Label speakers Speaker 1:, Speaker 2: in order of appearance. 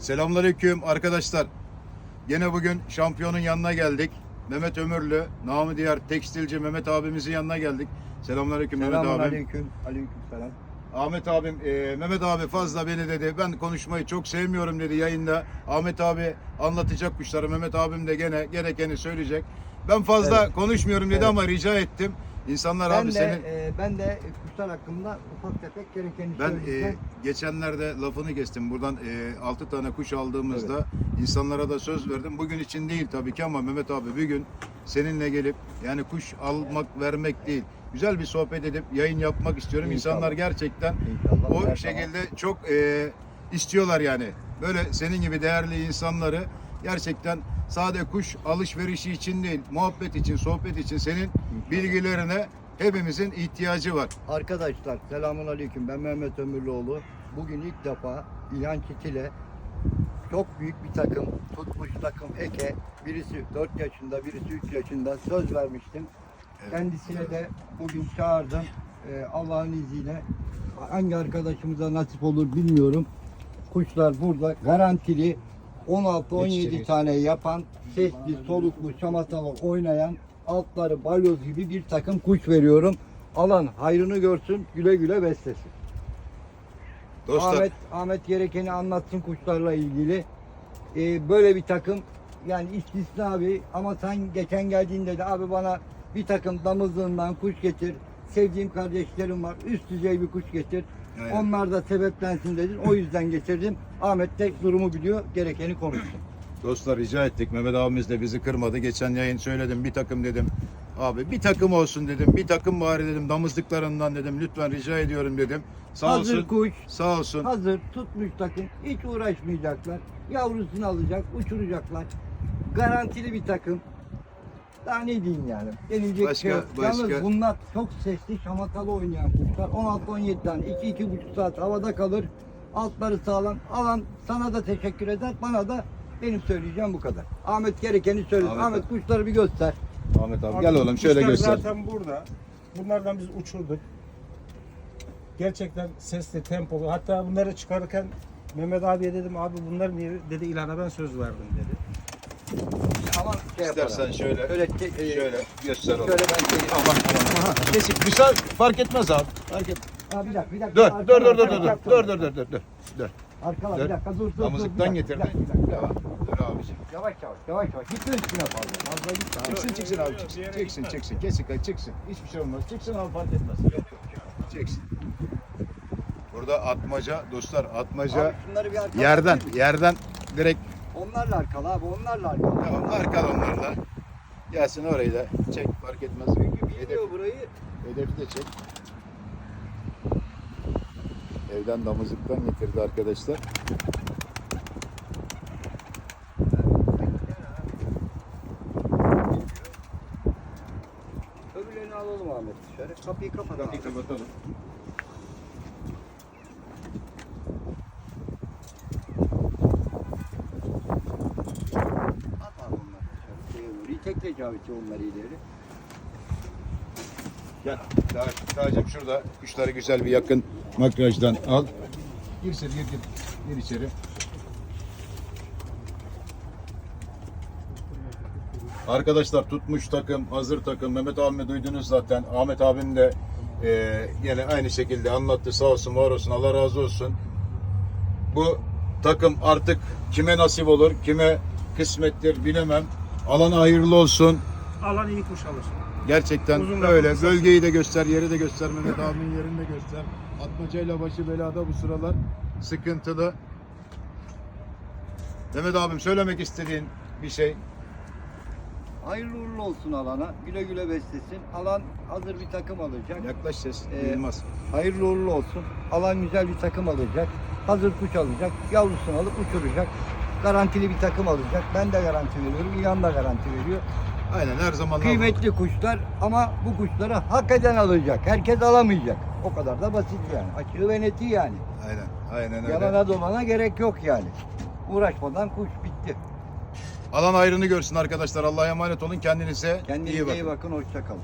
Speaker 1: Selamünaleyküm arkadaşlar. Gene bugün şampiyonun yanına geldik. Mehmet Ömürlü, namı diğer tekstilci Mehmet abimizin yanına geldik. Selamünaleyküm Mehmet abim.
Speaker 2: aleyküm. Aleyküm selam.
Speaker 1: Ahmet abim, e, Mehmet abi fazla beni dedi. Ben konuşmayı çok sevmiyorum dedi yayında. Ahmet abi anlatacak kuşları. Mehmet abim de gene gerekeni söyleyecek. Ben fazla
Speaker 2: Evet.
Speaker 1: konuşmuyorum dedi
Speaker 2: Evet.
Speaker 1: ama rica ettim. İnsanlar
Speaker 2: Ben
Speaker 1: abi
Speaker 2: de,
Speaker 1: senin
Speaker 2: e, ben de kuşlar hakkında ufak tefek gerekeni
Speaker 1: Ben e, geçenlerde lafını kestim. Buradan e, 6 tane kuş aldığımızda insanlara da söz verdim. Bugün için değil tabii ki ama Mehmet abi bir gün seninle gelip yani kuş almak vermek değil. Güzel bir sohbet edip yayın yapmak istiyorum.
Speaker 2: İnşallah.
Speaker 1: İnsanlar gerçekten
Speaker 2: İnşallah
Speaker 1: o
Speaker 2: her
Speaker 1: şekilde çok e, istiyorlar yani. Böyle senin gibi değerli insanları gerçekten sade kuş alışverişi için değil, muhabbet için, sohbet için senin bilgilerine hepimizin ihtiyacı var.
Speaker 2: Arkadaşlar selamun aleyküm. Ben Mehmet Ömürlüoğlu. Bugün ilk defa İlhan Çitil'e çok büyük bir takım tutmuş takım Eke. Birisi 4 yaşında, birisi 3 yaşında söz vermiştim.
Speaker 1: Evet.
Speaker 2: Kendisine de bugün çağırdım. Ee, Allah'ın izniyle hangi arkadaşımıza nasip olur bilmiyorum. Kuşlar burada garantili 16-17
Speaker 1: Yetişecek.
Speaker 2: tane yapan, sesli, soluklu, şamatalı oynayan, altları balyoz gibi bir takım kuş veriyorum. Alan hayrını görsün, güle güle beslesin.
Speaker 1: Dostlar
Speaker 2: Ahmet Ahmet gerekeni anlatsın kuşlarla ilgili. Ee, böyle bir takım yani istisna abi ama sen geçen geldiğinde de abi bana bir takım damızlığından kuş getir. Sevdiğim kardeşlerim var. Üst düzey bir kuş getir.
Speaker 1: Aynen.
Speaker 2: Onlar da sebeplensin dedin. O yüzden getirdim. Ahmet de durumu biliyor. Gerekeni konuşsun.
Speaker 1: Dostlar rica ettik. Mehmet abimiz de bizi kırmadı. Geçen yayın söyledim bir takım dedim. Abi bir takım olsun dedim. Bir takım bari dedim. Damızlıklarından dedim. Lütfen rica ediyorum dedim. Sağ
Speaker 2: Hazır
Speaker 1: olsun.
Speaker 2: kuş,
Speaker 1: Sağ olsun.
Speaker 2: hazır tutmuş takım. Hiç uğraşmayacaklar. Yavrusunu alacak, uçuracaklar. Garantili bir takım. Daha ne diyeyim yani. Denilecek
Speaker 1: Başka-
Speaker 2: şey yok.
Speaker 1: başka-
Speaker 2: Yalnız bunlar çok sesli şamatalı oynayan kuşlar. 16-17 tane 2-2,5 saat havada kalır. Altları sağlam. Alan sana da teşekkür eder. Bana da benim söyleyeceğim bu kadar. Ahmet gerekeni söyledi.
Speaker 1: Ahmet
Speaker 2: Ahmet, kuşları bir göster.
Speaker 1: Ahmet abi
Speaker 3: Abi,
Speaker 1: gel oğlum şöyle
Speaker 3: kuşlar
Speaker 1: göster.
Speaker 3: Zaten burada. Bunlardan biz uçurduk. Gerçekten sesli, tempolu. Hatta bunları çıkarırken Mehmet abiye dedim abi bunlar niye? Dedi İlhan'a ben söz verdim dedi.
Speaker 2: Ama şey
Speaker 1: İstersen
Speaker 2: abi.
Speaker 1: şöyle
Speaker 2: Şöyle, e,
Speaker 1: şöyle göster oğlum.
Speaker 2: şöyle ben şey-
Speaker 1: Aman aman. Aha, Kesik. Güzel. Fark etmez abi. Fark et.
Speaker 2: Ha, bir dakika, bir dakika.
Speaker 1: Dur dur dur dur dur dur dur dur dur dur.
Speaker 2: Arkala bir dakika dur dur.
Speaker 1: Damızlıktan
Speaker 2: dakika,
Speaker 1: getirdi.
Speaker 2: bir dakika, bir dakika.
Speaker 1: Devam. Dur abiciğim.
Speaker 2: Yavaş yavaş yavaş yavaş. Gitme üstüne fazla. Fazla gitme. abi.
Speaker 1: Çıksın çıksın abi çıksın. Çıksın çıksın. Kesik çıksın. Hiçbir şey olmaz. Çıksın abi fark etmez. Çıksın. Burada atmaca dostlar atmaca
Speaker 2: Abi
Speaker 1: yerden yerden direkt
Speaker 2: Onlarla arkala abi onlarla arkala.
Speaker 1: tamam arkal onlarla. Gelsin orayı da çek fark etmez. Hedef,
Speaker 2: Biliyor burayı.
Speaker 1: hedefi de çek. Evden damızlıktan getirdi arkadaşlar.
Speaker 2: Öbürlerini alalım Ahmet dışarı. Kapıyı kapat.
Speaker 1: Kapıyı kapatalım.
Speaker 2: Olur. Tekle Cavit'i onları ileri.
Speaker 1: Gel. Tacım şurada kuşları güzel bir yakın makrajdan al. Gir içeri gir gir. Gir içeri. Arkadaşlar tutmuş takım, hazır takım. Mehmet abimi duydunuz zaten. Ahmet abim de e, yine aynı şekilde anlattı. Sağ olsun, var olsun. Allah razı olsun. Bu takım artık kime nasip olur, kime kısmettir bilemem. Alana hayırlı olsun.
Speaker 3: Alan iyi kuş alır.
Speaker 1: Gerçekten
Speaker 3: Uzun
Speaker 1: öyle. Bölgeyi de göster, yeri de göster. Mehmet abinin yerini de göster. Atmacayla başı belada bu sıralar. Sıkıntılı. Mehmet abim söylemek istediğin bir şey.
Speaker 2: Hayırlı uğurlu olsun alana. Güle güle beslesin. Alan hazır bir takım alacak.
Speaker 1: Yaklaş ses.
Speaker 2: Ee,
Speaker 1: Duyulmaz.
Speaker 2: Hayırlı uğurlu olsun. Alan güzel bir takım alacak. Hazır kuş alacak. Yavrusunu alıp uçuracak. Garantili bir takım alacak. Ben de garanti veriyorum. İlhan da garanti veriyor.
Speaker 1: Aynen her zaman
Speaker 2: Kıymetli kuşlar ama bu kuşları hak eden alacak. Herkes alamayacak. O kadar da basit yani. Açığı ve neti yani.
Speaker 1: Aynen. Aynen öyle.
Speaker 2: Yalana dolana gerek yok yani. Uğraşmadan kuş bitti.
Speaker 1: Alan ayrını görsün arkadaşlar. Allah'a emanet olun. Kendinize
Speaker 2: Kendinize
Speaker 1: iyi bakın.
Speaker 2: iyi bakın. Hoşça kalın.